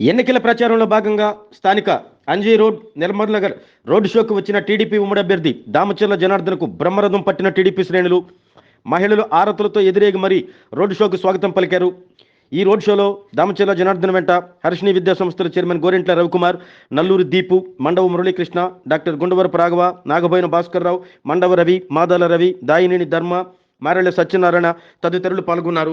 ఎన్నికల ప్రచారంలో భాగంగా స్థానిక అంజీ రోడ్ నిర్మల్ నగర్ రోడ్ షోకు వచ్చిన టీడీపీ ఉమ్మడి అభ్యర్థి దామచర్ల జనార్దన్కు బ్రహ్మరథం పట్టిన టీడీపీ శ్రేణులు మహిళలు ఆరతులతో ఎదురేగి మరీ రోడ్ షోకు స్వాగతం పలికారు. ఈ రోడ్ షోలో దామచర్ల జనార్దన్ వెంట హర్షిణి విద్యా సంస్థల చైర్మన్ గోరెంట్ల రవికుమార్ నల్లూరి దీపు మండవ మురళీకృష్ణ డాక్టర్ గుండవరపు రాఘవ నాగబోయిన భాస్కర్ రావు మండవ రవి మాదాల రవి దాయినేని ధర్మ మారెళ్ళ సత్యనారాయణ తదితరులు పాల్గొన్నారు.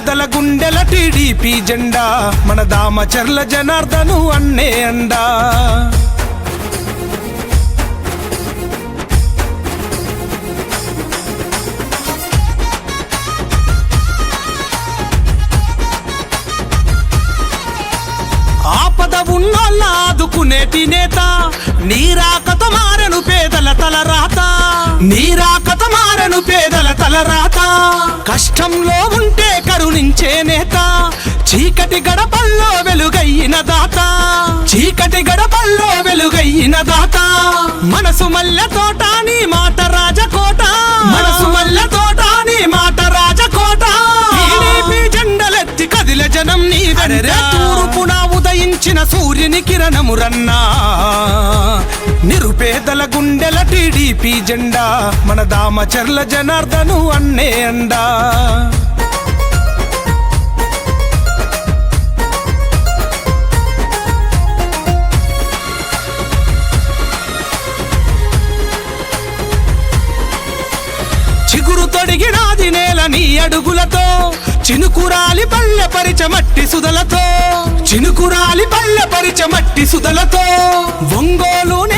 నిరుపేదల గుండెల టీడీపీ జెండా మన దామచర్ల జనార్దను అన్నే అండా. ఆపద ఉన్నోళ్ళ ఆదుకునేటి నేత నీరా మారెను పేదల తల రాత నీరాకత మారెను పేదల తల రాత కష్టంలో ఉంటే కరుణించే నేత. చీకటి గడపల్లో వెలుగయ్యిన దాత. చీకటి గడపల్లో వెలుగయ్యిన దాత. మనసు మల్లె తోట నీ మాట రాజకోట. మనసు మల్లె తోట నీ మాట రాజకోట. టీడీపీ జెండలెత్తి కదిల జనం నీ తూర్పున ఉదయించిన సూర్యుని కిరణమురన్నా. నిరుపేదల గుండెల టీడీపీ జెండా మన దామచర్ల జనార్దను అన్నే అండా. చిగురు తొడిగినాది నేల నీ అడుగులతో చినుకురాలి పల్లె పరిచ మట్టి సుదలతో చినుకురాలి పల్లె పరిచ మట్టి సుదలతో ఒంగోలునే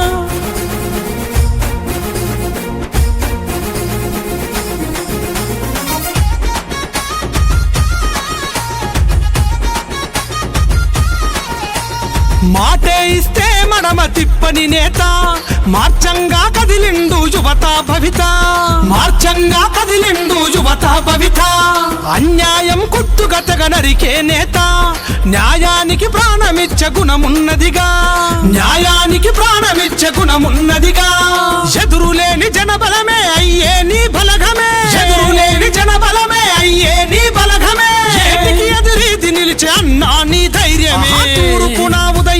మాటే ఇస్తే మడమ తిప్పని నేత. మార్చంగా కదిలిండు యువత భవిత. మార్చంగా కదిలిండు యువత భవిత. అన్యాయం కుట్టుగతగ నరికే నేత. న్యాయానికి ప్రాణమిచ్చ గుణమున్నదిగా. న్యాయానికి ప్రాణమిచ్చ గుణమున్నదిగా. ఎదురులేని జనబలమే అయ్యే నీ బలగమే. ఎదురులేని జనబలమే అయ్యే నీ బలగమే. ఎదురీది నిలిచే అన్నా నీ ధైర్యమే. తూర్పున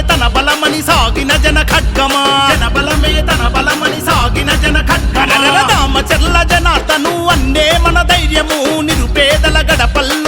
జనబలమే తన బలమని సాగిన జన ఖడ్గమా? జనబలమే తన బలమని సాగిన జన ఖడ్గమా? రామచర్ల జనార్దను అన్నే మన ధైర్యము నిరుపేదల గడపల్లో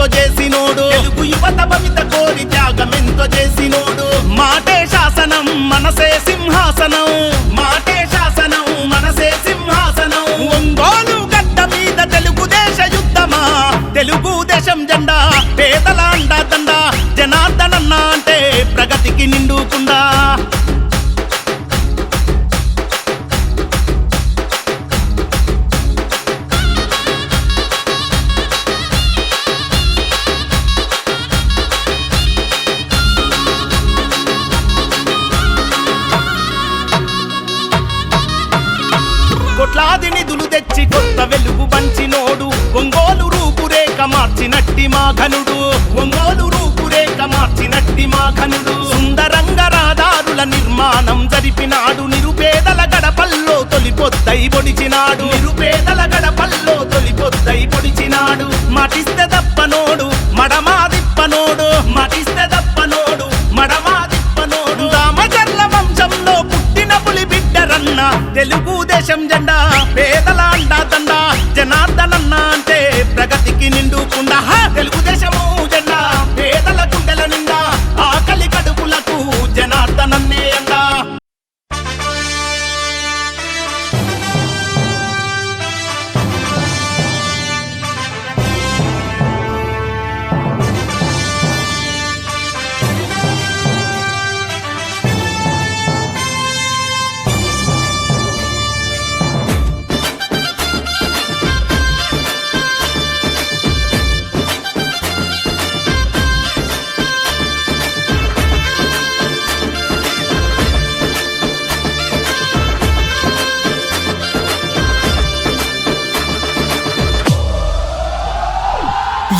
త్యాగమెంతో చేసినోడు. తెలుగు యువత భవిత కోరి త్యాగమెంతో చేసినోడు. మాటే శాసనం మనసే సింహాసనం.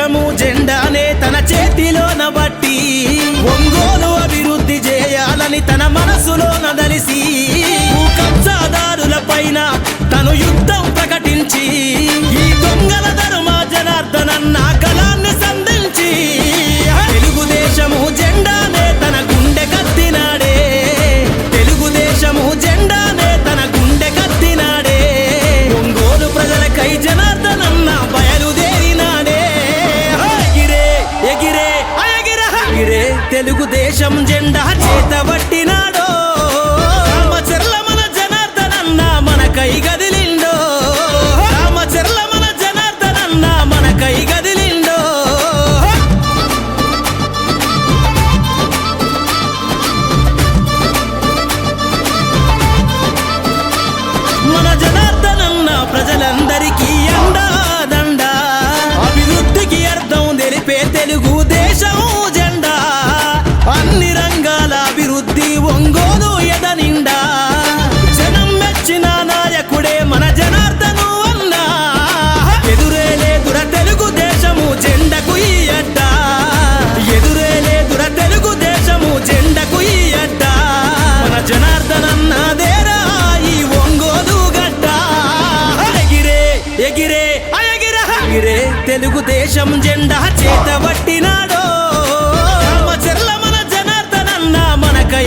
దేశము జెండానే తన చేతిలోన బట్టి ఒంగోలు అభివృద్ధి చేయాలని తన మనసులోన తెలుగుదేశం జెండా చేతవ ఎగిరే ఎగిరే. ఆ ఎగిరే తెలుగుదేశం జెండా చేతబట్టినాడో మన జనార్దనన్న మన కై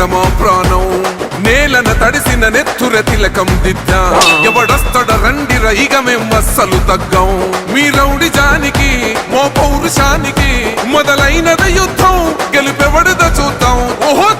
పోయింది ప్రాణం. నేలన తడిసిన నెత్తుర తిలకం దిద్దా. ఎవడొస్తడ రండిర ఇక మేం అస్సలు తగ్గం. మీ రౌడి జానికి మో పౌరుషానికి మొదలైనద యుద్ధం. గెలుపెవడద చూద్దాం. ఓహో